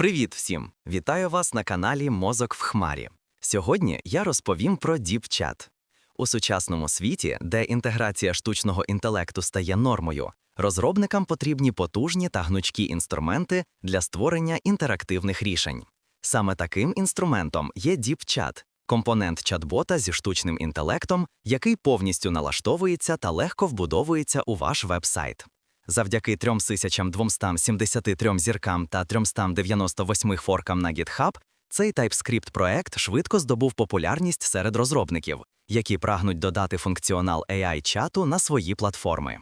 Привіт всім! Вітаю вас на каналі Мозок в Хмарі. Сьогодні я розповім про DeepChat. У сучасному світі, де інтеграція штучного інтелекту стає нормою, розробникам потрібні потужні та гнучкі інструменти для створення інтерактивних рішень. Саме таким інструментом є DeepChat – компонент чат-бота зі штучним інтелектом, який повністю налаштовується та легко вбудовується у ваш веб-сайт. Завдяки 3273 зіркам та 398 форкам на GitHub, цей TypeScript проект швидко здобув популярність серед розробників, які прагнуть додати функціонал AI-чату на свої платформи.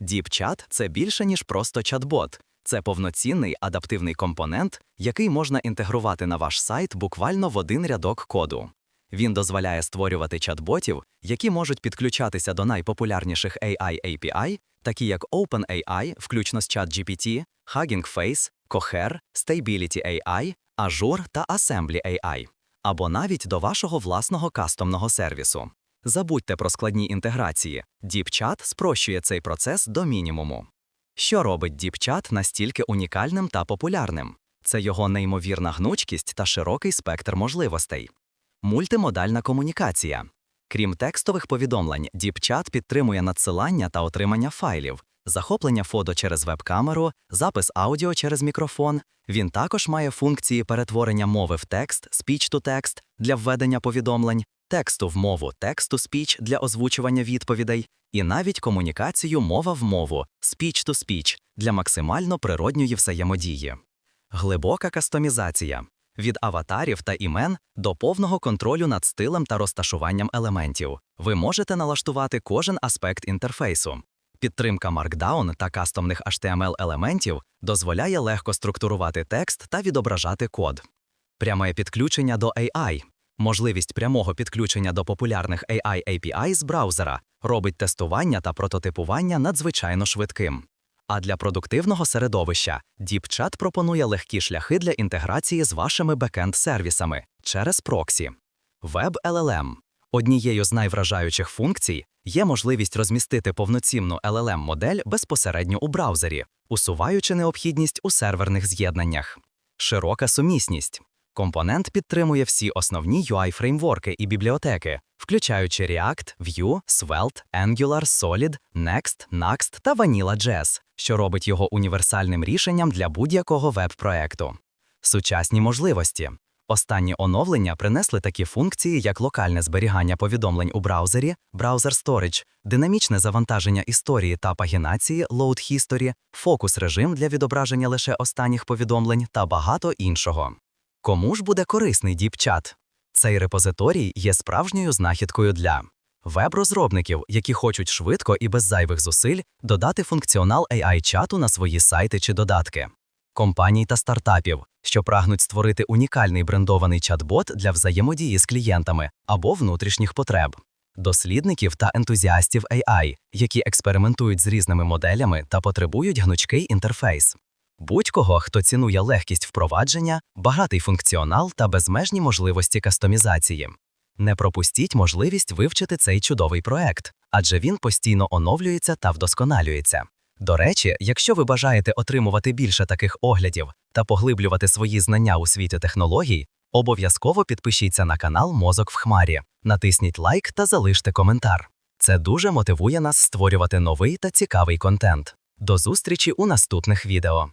DeepChat – це більше, ніж просто чат-бот. Це повноцінний адаптивний компонент, який можна інтегрувати на ваш сайт буквально в один рядок коду. Він дозволяє створювати чат-ботів, які можуть підключатися до найпопулярніших AI API, такі як OpenAI, включно з ChatGPT, Hugging Face, Cohere, Stability AI, Azure та Assembly AI, або навіть до вашого власного кастомного сервісу. Забудьте про складні інтеграції. DeepChat спрощує цей процес до мінімуму. Що робить DeepChat настільки унікальним та популярним? Це його неймовірна гнучкість та широкий спектр можливостей. Мультимодальна комунікація. Крім текстових повідомлень, DeepChat підтримує надсилання та отримання файлів, захоплення фото через веб-камеру, запис аудіо через мікрофон. Він також має функції перетворення мови в текст, speech-to-text для введення повідомлень, тексту в мову, text-to-speech для озвучування відповідей, і навіть комунікацію мова в мову, speech-to-speech для максимально природньої взаємодії. Глибока кастомізація від аватарів та імен до повного контролю над стилем та розташуванням елементів. Ви можете налаштувати кожен аспект інтерфейсу. Підтримка Markdown та кастомних HTML-елементів дозволяє легко структурувати текст та відображати код. Пряме підключення до AI. Можливість прямого підключення до популярних AI API з браузера робить тестування та прототипування надзвичайно швидким. А для продуктивного середовища DeepChat пропонує легкі шляхи для інтеграції з вашими бекенд-сервісами через проксі. Web-LLM. Однією з найвражаючих функцій є можливість розмістити повноцінну LLM-модель безпосередньо у браузері, усуваючи необхідність у серверних з'єднаннях. Широка сумісність. Компонент підтримує всі основні UI-фреймворки і бібліотеки, включаючи React, Vue, Svelte, Angular, Solid, Next, Next та Vanilla.js, що робить його універсальним рішенням для будь-якого веб-проекту. Сучасні можливості. Останні оновлення принесли такі функції, як локальне зберігання повідомлень у браузері, Browser Storage, динамічне завантаження історії та пагінації Load History, фокус-режим для відображення лише останніх повідомлень та багато іншого. Кому ж буде корисний DeepChat? Цей репозиторій є справжньою знахідкою для веб-розробників, які хочуть швидко і без зайвих зусиль додати функціонал AI-чату на свої сайти чи додатки, компаній та стартапів, що прагнуть створити унікальний брендований чат-бот для взаємодії з клієнтами або внутрішніх потреб, дослідників та ентузіастів AI, які експериментують з різними моделями та потребують гнучкий інтерфейс. Будь-кого, хто цінує легкість впровадження, багатий функціонал та безмежні можливості кастомізації. Не пропустіть можливість вивчити цей чудовий проект, адже він постійно оновлюється та вдосконалюється. До речі, якщо ви бажаєте отримувати більше таких оглядів та поглиблювати свої знання у світі технологій, обов'язково підпишіться на канал Мозок в Хмарі, натисніть лайк та залиште коментар. Це дуже мотивує нас створювати новий та цікавий контент. До зустрічі у наступних відео.